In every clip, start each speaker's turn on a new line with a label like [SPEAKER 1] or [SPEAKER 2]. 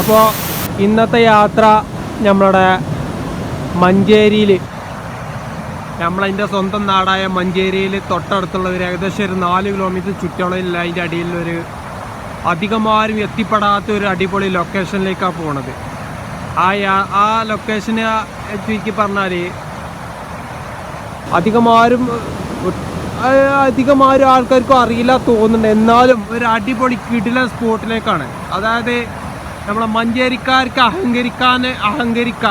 [SPEAKER 1] അപ്പോൾ ഇന്നത്തെ യാത്ര നമ്മളുടെ മഞ്ചേരിയിൽ നമ്മളതിന്റെ സ്വന്തം നാടായ മഞ്ചേരിയിൽ തൊട്ടടുത്തുള്ള ഒരു ഏകദേശം ഒരു നാല് കിലോമീറ്റർ ചുറ്റളവിൽ അതിന്റെ അടിയിലൊരു അധികമാരും എത്തിപ്പെടാത്ത ഒരു അടിപൊളി ലൊക്കേഷനിലേക്കാണ് പോണത്. ആ ആ ലൊക്കേഷന് ചുരുക്കി പറഞ്ഞാൽ അധികമാരും അധികമാരും ആൾക്കാർക്കും അറിയില്ല തോന്നുന്നുണ്ട്. എന്നാലും ഒരു അടിപൊളി കിടില സ്പോട്ടിലേക്കാണ് അതായത് നമ്മളെ മഞ്ചേരിക്കാർക്ക് അഹങ്കരിക്കാൻ അഹങ്കരിക്ക.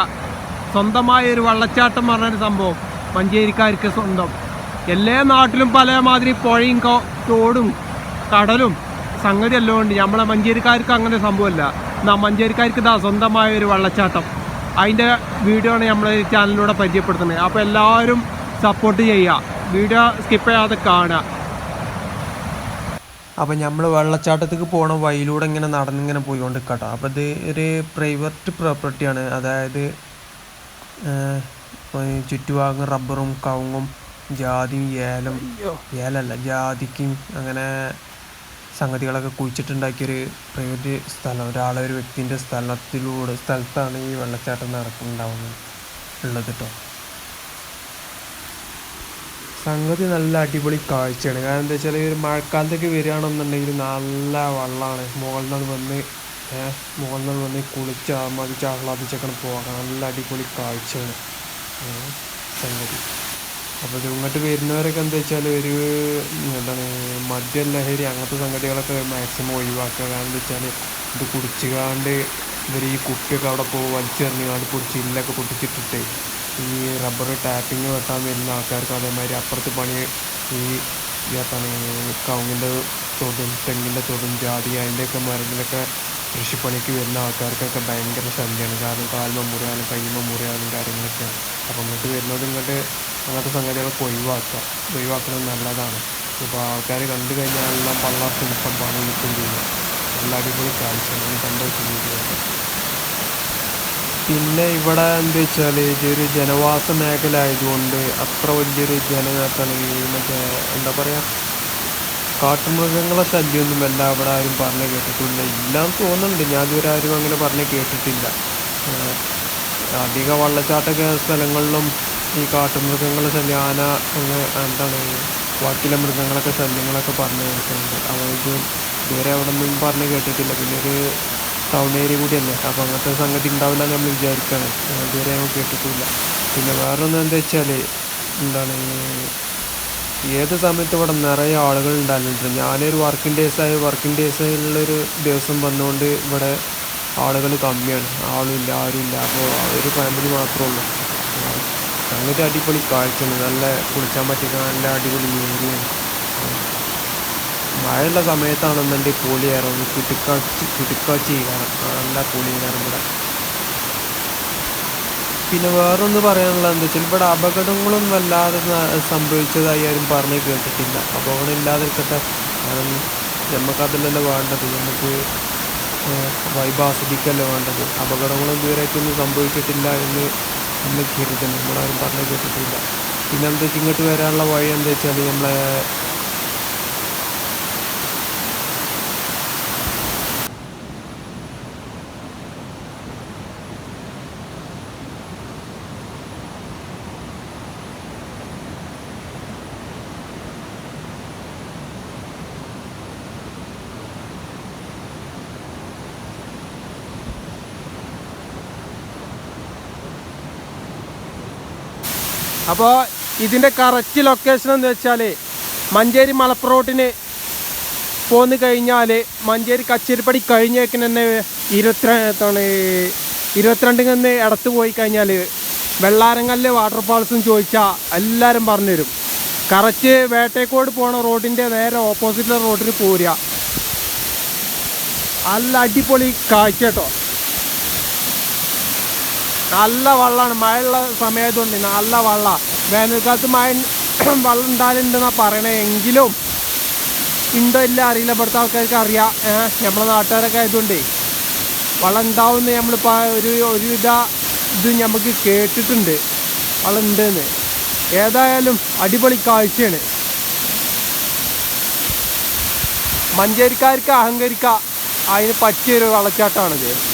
[SPEAKER 1] സ്വന്തമായ ഒരു വള്ളച്ചാട്ടം പറഞ്ഞൊരു സംഭവം. മഞ്ചേരിക്കാർക്ക് സ്വന്തം. എല്ലാ നാട്ടിലും പല മാതിരി പുഴയും തോടും കടലും സംഗതി എല്ലാം ഉണ്ട് നമ്മളെ മഞ്ചേരിക്കാർക്ക് അങ്ങനെ സംഭവമല്ല എന്നാ മഞ്ചേരിക്കാർക്ക് ഇതാ സ്വന്തമായ ഒരു വള്ളച്ചാട്ടം അതിന്റെ വീഡിയോ ആണ് നമ്മളെ ചാനലിലൂടെ പരിചയപ്പെടുത്തുന്നത്. അപ്പോൾ എല്ലാവരും സപ്പോർട്ട് ചെയ്യുക വീഡിയോ സ്കിപ്പ് ചെയ്യാതെ കാണുക അപ്പം നമ്മൾ വെള്ളച്ചാട്ടത്തേക്ക് പോണ വഴിയിലൂടെ ഇങ്ങനെ നടന്നിങ്ങനെ പോയിക്കൊണ്ട് കേട്ടോ അപ്പോൾ ഇത് ഒരു പ്രൈവറ്റ് പ്രോപ്പർട്ടിയാണ് അതായത് ചുറ്റുഭാഗം റബ്ബറും കവുങ്ങും ജാതിയും ഏലം ഏലല്ല ജാതിക്കും അങ്ങനെ സംഗതികളൊക്കെ കുഴിച്ചിട്ടുണ്ടാക്കിയൊരു പ്രൈവറ്റ് സ്ഥലം. ഒരാളെ ഒരു വ്യക്തിന്റെ സ്ഥലത്തിലൂടെ സ്ഥലത്താണ് ഈ വെള്ളച്ചാട്ടം നടക്കുന്നുണ്ടാവുന്നത് ഉള്ളത് കേട്ടോ സംഗതി നല്ല അടിപൊളി കാഴ്ചയാണ്. കാരണം എന്താ വെച്ചാൽ ഒരു മഴക്കാലത്തൊക്കെ വരികയാണെന്നുണ്ടെങ്കിൽ നല്ല വെള്ളമാണ് മുകളിൽ നിന്ന് വന്ന് മുകളിൽ നിന്ന് വന്ന് കുളിച്ച് ആമാദിച്ച് ആഹ്ലാദിച്ചൊക്കെ പോകാം നല്ല അടിപൊളി കാഴ്ചയാണ്. സംഗതി. അപ്പോൾ ഇങ്ങോട്ട് വരുന്നവരൊക്കെ എന്താ വെച്ചാൽ ഒരു എന്താണ് മദ്യലഹരി അങ്ങനത്തെ സംഗതികളൊക്കെ മാക്സിമം ഒഴിവാക്കുക. കാരണം എന്താ വെച്ചാൽ ഇത് കുടിച്ചുകാണ്ട് ഇവർ ഈ കുപ്പിയൊക്കെ അവിടെ പോകും വലിച്ചെറിഞ്ഞുകാണ്ട് കുടിച്ച് ഇല്ലൊക്കെ പൊട്ടിച്ചിട്ടിട്ട് ഈ റബ്ബർ ടാപ്പിങ് വെട്ടാൻ വരുന്ന ആൾക്കാർക്ക് അതേമാതിരി അപ്പുറത്ത് പണി ഈ എന്താണ് കവുങ്ങിന്റെ തൊടും തെങ്ങിന്റെ തൊടും ജാതി അതിന്റെയൊക്കെ മരത്തിലൊക്കെ കൃഷിപ്പണിക്ക് വരുന്ന ആൾക്കാർക്കൊക്കെ ഭയങ്കര ശല്യമാണ് കാരണം കാൽ മുറിയാനും കയ്യുമ മുറിയാനും കാര്യങ്ങളൊക്കെയാണ്. അപ്പം ഇങ്ങോട്ട് വരുന്നത് ഇങ്ങോട്ട് അങ്ങനത്തെ സംഗതികളൊക്കെ ഒഴിവാക്കുക. ഒഴിവാക്കുന്നത് നല്ലതാണ്. ഇപ്പോൾ ആൾക്കാർ കണ്ടു കഴിഞ്ഞാൽ പള്ളാർത്ത് മുട്ടം പണി കിട്ടുകയും ചെയ്യും. നല്ല അടിപൊളി കാഴ്ചയാണ്. കണ്ടു വെച്ചിട്ടുണ്ട് പിന്നെ ഇവിടെ എന്താ വെച്ചാൽ ഇതൊരു ജനവാസ മേഖല ആയതുകൊണ്ട് അത്ര വലിയൊരു ജനനേർത്താണ് ഈ മറ്റേ എന്താ പറയുക കാട്ടുമൃഗങ്ങളെ ശല്യമൊന്നും എല്ലാം ഇവിടെ ആരും പറഞ്ഞു കേട്ടിട്ടില്ല. ഇല്ലയെന്ന് തോന്നുന്നുണ്ട്. ഞാൻ ഇതുവരെ ആരും അങ്ങനെ പറഞ്ഞ് കേട്ടിട്ടില്ല. അധികം വെള്ളച്ചാട്ടൊക്കെ സ്ഥലങ്ങളിലും ഈ കാട്ടുമൃഗങ്ങളെ ശല്യം ആന എന്താണ് ബാക്കിയുള്ള മൃഗങ്ങളൊക്കെ ശല്യങ്ങളൊക്കെ പറഞ്ഞു കേട്ടിട്ടുണ്ട്. അതായത് ഇതുവരെ അവിടെ ഒന്നും പറഞ്ഞ് കേട്ടിട്ടില്ല. പിന്നെ ഒരു ടൗൺ ഏരിയ കൂടിയല്ലേ? അപ്പോൾ അങ്ങനത്തെ സംഗതി ഉണ്ടാവില്ല എന്ന് നമ്മൾ വിചാരിക്കുകയാണ് ഇതുവരെ ഞങ്ങൾ കേട്ടിട്ടില്ല. പിന്നെ വേറൊന്ന് എന്താ വെച്ചാൽ എന്താണ് ഏത് സമയത്ത് ഇവിടെ നിറയെ ആളുകൾ ഉണ്ടാകുന്നുണ്ട് ഞാനൊരു വർക്കിംഗ് ഡേയ്സായ വർക്കിംഗ് ഡേയ്സിലുള്ളൊരു ദിവസം വന്നുകൊണ്ട് ഇവിടെ ആളുകൾ കമ്മിയാണ്. ആളുമില്ല ആരുമില്ല. അപ്പോൾ ഒരു ഫാമിലി മാത്രമേ ഉള്ളൂ. സംഗതി അടിപൊളി കാഴ്ചയാണ്. നല്ല കുളിച്ചാൻ പറ്റിയ നല്ല അടിപൊളി ഏരിയയാണ് മഴയുള്ള സമയത്താണെന്നുണ്ടെങ്കിൽ ആയിരുന്നു കിടുക്കാച്ചി കിടുക്കാച്ചി കാരണം നല്ല പൊളി കാരണം ഇവിടെ പിന്നെ വേറൊന്ന് പറയാനുള്ളത് എന്താ വെച്ചാൽ ഇവിടെ അപകടങ്ങളൊന്നും വല്ലാതെ സംഭവിച്ചതായി ആരും പറഞ്ഞ് കേട്ടിട്ടില്ല. അപകടം ഇല്ലാതിരിക്കട്ടെ. കാരണം നമുക്കതല്ലല്ലോ വേണ്ടത്. നമുക്ക് വൈബ് ആസ്വദിക്കല്ലേ വേണ്ടത്. അപകടങ്ങളും ഇതുവരെയായിട്ടൊന്നും സംഭവിച്ചിട്ടില്ല എന്ന് നമ്മൾ കരുതുന്നു. നമ്മളാരും പറഞ്ഞു കേട്ടിട്ടില്ല. പിന്നെ എന്താ വെച്ചാൽ ഇങ്ങോട്ട് വരാനുള്ള വഴി എന്താ വെച്ചാൽ നമ്മളെ അപ്പോൾ ഇതിന്റെ കറക്റ്റ് ലൊക്കേഷൻ എന്ന് വെച്ചാൽ മഞ്ചേരി മലപ്പുറോട്ടിന് പോന്നു കഴിഞ്ഞാൽ മഞ്ചേരി കച്ചേരിപ്പടി കഴിഞ്ഞേക്കിന് തന്നെ ഇരുപത്തിരണ്ടാണ് ഇരുപത്തിരണ്ടിൽ നിന്ന് ഇടത്ത് പോയി കഴിഞ്ഞാൽ വെള്ളാരങ്കല്ല് വാട്ടർഫാൾസും ചോദിച്ചാൽ എല്ലാവരും പറഞ്ഞു തരും കറക്റ്റ് വേട്ടേക്കോട് പോണ റോഡിന്റെ നേരെ ഓപ്പോസിറ്റ് റോഡിൽ പോരുക. നല്ല അടിപൊളി കാഴ്ച കേട്ടോ. നല്ല വെള്ളമാണ്. മഴയുള്ള സമയത്തുണ്ട് നല്ല വെള്ളം. വേനൽക്കാലത്ത് മഴ വെള്ളം ഉണ്ടാകലുണ്ടെന്നാണ് പറയണേ. എങ്കിലും ഉണ്ടോ ഇല്ല അറിയില്ല. ഇവിടുത്തെ ആൾക്കാർക്ക് അറിയാം. നമ്മളെ നാട്ടുകാരൊക്കെ ആയതുകൊണ്ടേ. വെള്ളം ഉണ്ടാവുമെന്ന് നമ്മളിപ്പോൾ ഒരു ഒരുവിധ ഇത് നമുക്ക് കേട്ടിട്ടുണ്ട്. വെള്ളം ഉണ്ടെന്ന്. ഏതായാലും അടിപൊളി കാഴ്ചയാണ്. മഞ്ചേരിക്കാർക്ക് അഹങ്കരിക്ക. അതിന് പറ്റിയൊരു വെള്ളച്ചാട്ടമാണിത്.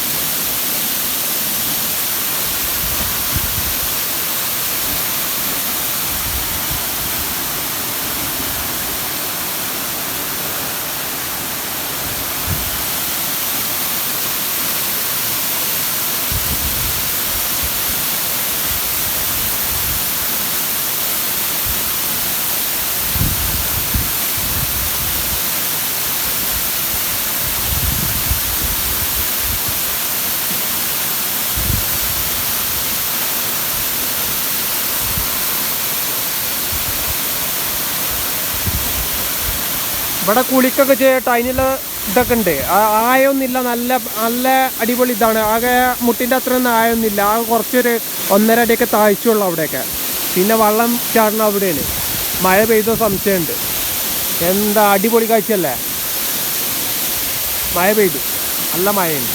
[SPEAKER 2] ഇവിടെ കുളിക്കൊക്കെ ചെയ്യട്ടെ അതിനുള്ള ഇതൊക്കെ ഉണ്ട്. ആയൊന്നുമില്ല നല്ല നല്ല അടിപൊളി ഇതാണ്. ആകെ മുട്ടിന്റെ അത്രയൊന്നും ആയൊന്നുമില്ല. ആകെ കുറച്ചൊരു ഒന്നര അടിയൊക്കെ താഴ്ചയുള്ളൂ അവിടെയൊക്കെ. പിന്നെ വള്ളം ചാടണം അവിടെയാണ്. മഴ പെയ്തോ സംശയമുണ്ട്. എന്താ അടിപൊളി കാഴ്ചയല്ലേ? മഴ പെയ്തു. നല്ല മഴയുണ്ട്.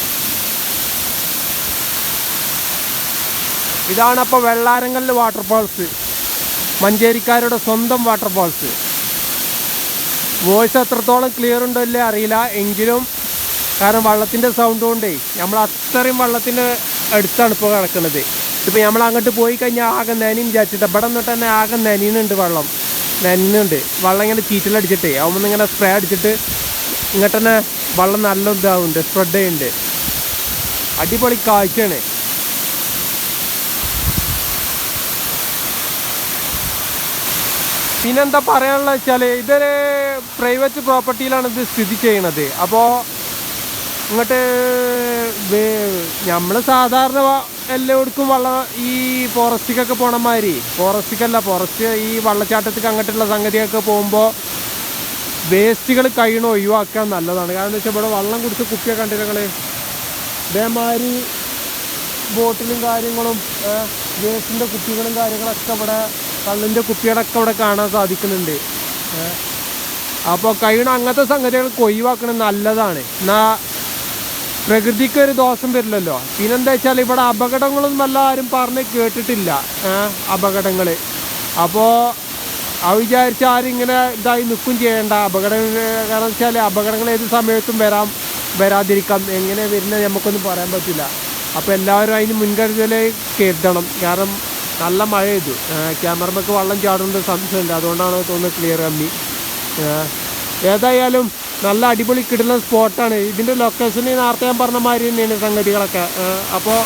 [SPEAKER 2] ഇതാണ് അപ്പോൾ വെള്ളാരങ്ങളിൽ വാട്ടർഫാൾസ് മഞ്ചേരിക്കാരുടെ സ്വന്തം വാട്ടർഫാൾസ് വോയിസ് എത്രത്തോളം ക്ലിയർ ഉണ്ടോ ഇല്ലേ അറിയില്ല. എങ്കിലും കാരണം വള്ളത്തിന്റെ സൗണ്ട് കൊണ്ടേ നമ്മൾ അത്രയും വള്ളത്തിന്റെ അടുത്താണ് ഇപ്പോൾ കിടക്കുന്നത്. ഇപ്പോൾ നമ്മൾ അങ്ങോട്ട് പോയി കഴിഞ്ഞാൽ ആകെ നനയും വിചാരിച്ചിട്ട് ഇവിടെ നിന്നിട്ട് തന്നെ ആകെ നനയുന്നുണ്ട് വെള്ളം. നനയുന്നുണ്ട്. വെള്ളം ഇങ്ങനെ ചീറ്റിലടിച്ചിട്ടേ അവന്ന് ഇങ്ങനെ സ്പ്രേ അടിച്ചിട്ട് ഇങ്ങോട്ട് തന്നെ വെള്ളം നല്ല ഇതാവുന്നുണ്ട് സ്പ്രെഡ് ചെയ്യുന്നുണ്ട്. അടിപൊളി കാഴ്ചയാണ്. പിന്നെന്താ പറയാനുള്ളത് വെച്ചാൽ ഇതൊരു പ്രൈവറ്റ് പ്രോപ്പർട്ടിയിലാണ് ഇത് സ്ഥിതി ചെയ്യണത് അപ്പോൾ ഇങ്ങോട്ട് നമ്മൾ സാധാരണ എല്ലായിടക്കും വള്ള ഈ ഫോറസ്റ്റിക്കൊക്കെ പോണ മാതിരി ഫോറസ്റ്റിക്കല്ല ഫോറസ്റ്റ് ഈ വള്ളച്ചാട്ടത്തേക്ക് അങ്ങോട്ടുള്ള സംഗതിയൊക്കെ പോകുമ്പോൾ വേസ്റ്റുകൾ കഴിയണം ഒഴിവാക്കാൻ നല്ലതാണ്. കാരണം വെച്ചാൽ ഇവിടെ വെള്ളം കുടിച്ച് കുപ്പിയൊക്കെ ഞങ്ങൾ ഇതേമാതിരി ബോട്ടിലും കാര്യങ്ങളും വേസ്റ്റിന്റെ കുപ്പികളും കാര്യങ്ങളൊക്കെ ഇവിടെ കള്ളിന്റെ കുപ്പികളൊക്കെ അവിടെ കാണാൻ സാധിക്കുന്നുണ്ട്. അപ്പോൾ കഴിയണ അങ്ങനത്തെ സംഗതികൾ ഒഴിവാക്കണത് നല്ലതാണ്. എന്നാൽ പ്രകൃതിക്ക് ഒരു ദോഷം വരില്ലല്ലോ. പിന്നെന്താ വെച്ചാൽ ഇവിടെ അപകടങ്ങളൊന്നും അല്ല ആരും പറഞ്ഞ് കേട്ടിട്ടില്ല. അപകടങ്ങൾ അപ്പോൾ അത് വിചാരിച്ച ആരും ഇങ്ങനെ ഇതായി നിൽക്കും ചെയ്യേണ്ട. അപകടം കാരണം വെച്ചാൽ അപകടങ്ങൾ ഏത് സമയത്തും വരാം വരാതിരിക്കാം. എങ്ങനെ വരുന്നത് നമുക്കൊന്നും പറയാൻ പറ്റില്ല. അപ്പോൾ എല്ലാവരും അതിന് മുൻകരുതലേ കരുതണം. കാരണം നല്ല മഴ ചെയ്തു ക്യാമറമൊക്കെ വെള്ളം ചാടുന്നത് സംശയമുണ്ട്. അതുകൊണ്ടാണ് തോന്നുന്നത് ക്ലിയർ കമ്മി. ഏതായാലും നല്ല അടിപൊളി കിട്ടുന്ന സ്പോട്ടാണ് ഇതിന്റെ ലൊക്കേഷൻ നേരത്തെ ഞാൻ പറഞ്ഞ മാതിരി തന്നെയാണ് സംഗതികളൊക്കെ. അപ്പോൾ